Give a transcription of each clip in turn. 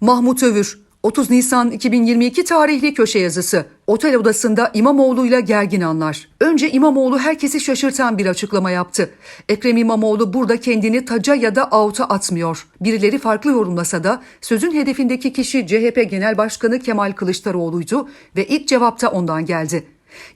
Mahmut Övür 30 Nisan 2022 tarihli köşe yazısı. Otel odasında İmamoğlu'yla gergin anlar. Önce İmamoğlu herkesi şaşırtan bir açıklama yaptı. Ekrem İmamoğlu burada kendini taca ya da avuta atmıyor. Birileri farklı yorumlasa da sözün hedefindeki kişi CHP Genel Başkanı Kemal Kılıçdaroğlu'ydu ve ilk cevapta ondan geldi.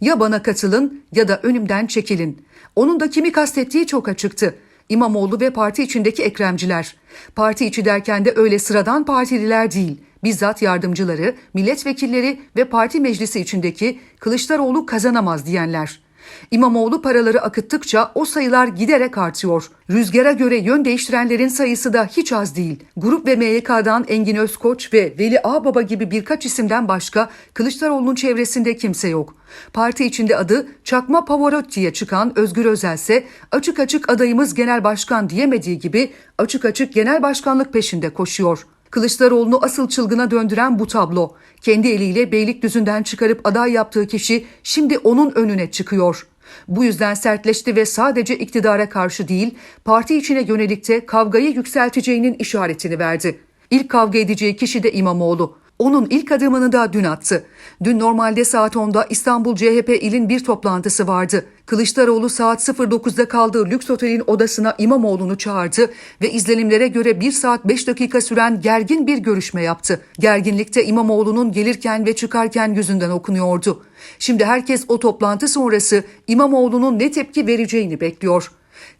Ya bana katılın ya da önümden çekilin. Onun da kimi kastettiği çok açıktı. İmamoğlu ve parti içindeki Ekremciler. Parti içi derken de öyle sıradan partililer değil. Bizzat yardımcıları, milletvekilleri ve parti meclisi içindeki Kılıçdaroğlu kazanamaz diyenler. İmamoğlu paraları akıttıkça o sayılar giderek artıyor. Rüzgara göre yön değiştirenlerin sayısı da hiç az değil. Grup ve MYK'dan Engin Özkoç ve Veli Ağbaba gibi birkaç isimden başka Kılıçdaroğlu'nun çevresinde kimse yok. Parti içinde adı Çakma Pavarotti'ye çıkan Özgür Özel ise açık açık adayımız genel başkan diyemediği gibi açık açık genel başkanlık peşinde koşuyor. Kılıçdaroğlu'nu asıl çılgına döndüren bu tablo. Kendi eliyle Beylikdüzü'nden çıkarıp aday yaptığı kişi şimdi onun önüne çıkıyor. Bu yüzden sertleşti ve sadece iktidara karşı değil, parti içine yönelik de kavgayı yükselteceğinin işaretini verdi. İlk kavga edeceği kişi de İmamoğlu. Onun ilk adımını da dün attı. Dün normalde saat 10'da İstanbul CHP ilin bir toplantısı vardı. Kılıçdaroğlu saat 09'da kaldığı lüks otelin odasına İmamoğlu'nu çağırdı ve izlenimlere göre 1 saat 5 dakika süren gergin bir görüşme yaptı. Gerginlikte İmamoğlu'nun gelirken ve çıkarken yüzünden okunuyordu. Şimdi herkes o toplantı sonrası İmamoğlu'nun ne tepki vereceğini bekliyor.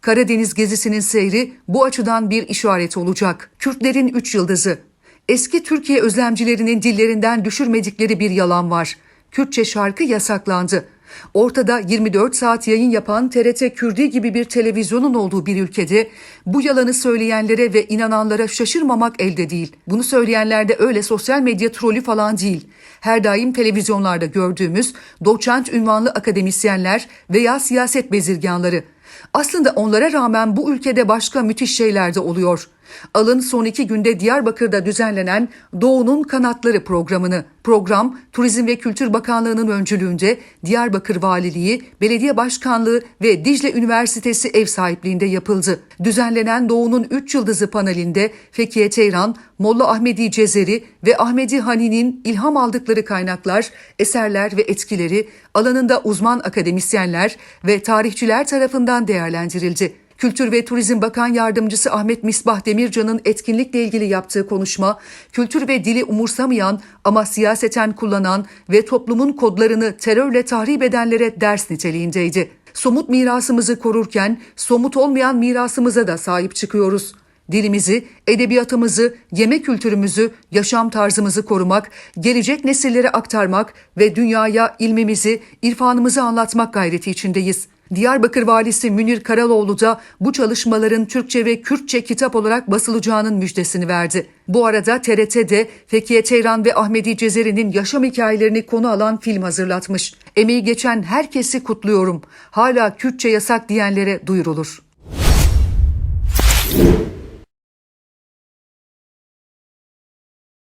Karadeniz gezisinin seyri bu açıdan bir işaret olacak. Kürtlerin üç yıldızı. Eski Türkiye özlemcilerinin dillerinden düşürmedikleri bir yalan var. Kürtçe şarkı yasaklandı. Ortada 24 saat yayın yapan TRT Kürdi gibi bir televizyonun olduğu bir ülkede bu yalanı söyleyenlere ve inananlara şaşırmamak elde değil. Bunu söyleyenler de öyle sosyal medya trolü falan değil. Her daim televizyonlarda gördüğümüz doçent ünvanlı akademisyenler veya siyaset bezirganları. Aslında onlara rağmen bu ülkede başka müthiş şeyler de oluyor. Alın son iki günde Diyarbakır'da düzenlenen Doğu'nun Kanatları programını. Program, Turizm ve Kültür Bakanlığı'nın öncülüğünde Diyarbakır Valiliği, Belediye Başkanlığı ve Dicle Üniversitesi ev sahipliğinde yapıldı. Düzenlenen Doğu'nun 3 yıldızı panelinde Fekiye Teyran, Molla Ahmedi Cezeri ve Ahmedi Hani'nin ilham aldıkları kaynaklar, eserler ve etkileri alanında uzman akademisyenler ve tarihçiler tarafından değerlendirildi. Kültür ve Turizm Bakan Yardımcısı Ahmet Misbah Demircan'ın etkinlikle ilgili yaptığı konuşma, kültür ve dili umursamayan ama siyaseten kullanan ve toplumun kodlarını terörle tahrip edenlere ders niteliğindeydi. Somut mirasımızı korurken somut olmayan mirasımıza da sahip çıkıyoruz. Dilimizi, edebiyatımızı, yemek kültürümüzü, yaşam tarzımızı korumak, gelecek nesillere aktarmak ve dünyaya ilmimizi, irfanımızı anlatmak gayreti içindeyiz. Diyarbakır Valisi Münir Karaloğlu da bu çalışmaların Türkçe ve Kürtçe kitap olarak basılacağının müjdesini verdi. Bu arada TRT'de Fekiye Teyran ve Ahmedi Cezeri'nin yaşam hikayelerini konu alan film hazırlatmış. Emeği geçen herkesi kutluyorum. Hala Kürtçe yasak diyenlere duyurulur.